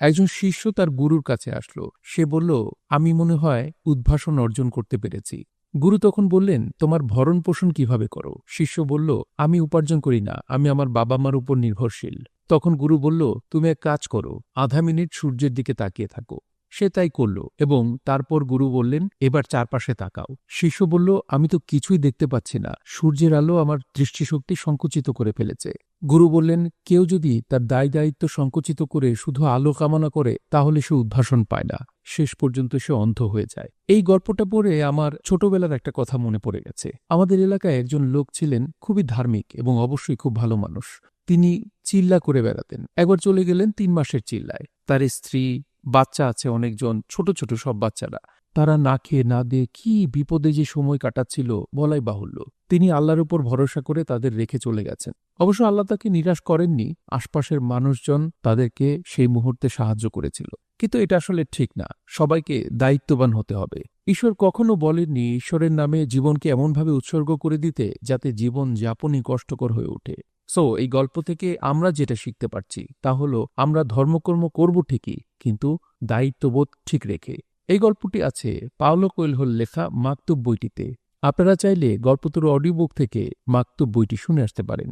একজন শিষ্য তার গুরুর কাছে আসলো। সে বলল, আমি মনে হয় উদ্ভাসন অর্জন করতে পেরেছি। গুরু তখন বললেন, তোমার ভরণ পোষণ কীভাবে করো? শিষ্য বলল, আমি উপার্জন করি না, আমি আমার বাবা মার উপর নির্ভরশীল। তখন গুরু বলল, তুমি এক কাজ করো, আধা মিনিট সূর্যের দিকে তাকিয়ে থাকো। সে তাই করল এবং তারপর গুরু বললেন, এবার চারপাশে তাকাও। শিশু বলল, আমি তো কিছুই দেখতে পাচ্ছি না। সূর্যের আলো আমার দৃষ্টিশক্তি সংকুচিত করে ফেলেছে। গুরু বললেন, কেউ যদি তার দায় দায়িত্ব সংকুচিত করে শুধু আলো কামনা করে, তাহলে সে উদ্ভাসন পায় না। শেষ পর্যন্ত সে অন্ধ হয়ে যায়। এই গল্পটা পড়ে আমার ছোটবেলার একটা কথা মনে পড়ে গেছে। আমাদের এলাকায় একজন লোক ছিলেন, খুবই ধার্মিক এবং অবশ্যই খুব ভালো মানুষ। তিনি চিল্লা করে বেড়াতেন। একবার চলে গেলেন তিন মাসের চিল্লায়। তার স্ত্রী বাচ্চা আছে অনেকজন, ছোট ছোট সব বাচ্চারা। তারা না খেয়ে, না দিয়ে কি বিপদে যে সময় কাটাচ্ছিল, বলাই বাহুল্য। তিনি আল্লাহর উপর ভরসা করে তাদের রেখে চলে গেছেন। অবশ্য আল্লাহ তাকে নিরাশ করেননি। আশপাশের মানুষজন তাদেরকে সেই মুহূর্তে সাহায্য করেছিল। কিন্তু এটা আসলে ঠিক না। সবাইকে দায়িত্ববান হতে হবে। ঈশ্বর কখনো বলেননি, ঈশ্বরের নামে জীবনকে এমনভাবে উৎসর্গ করে দিতে, যাতে জীবন যাপনই কষ্টকর হয়ে ওঠে। সো এই গল্প থেকে আমরা যেটা শিখতে পারছি তা হল আমরা ধর্মকর্ম করব ঠিকই, কিন্তু দায়িত্ববোধ ঠিক রেখে। এই গল্পটি আছে পাওলো কোয়েলহোর লেখা মাকতুব বইটিতে। আপনারা চাইলে গল্পতর অডিও বুক থেকে মাকতুব বইটি শুনে আসতে পারেন।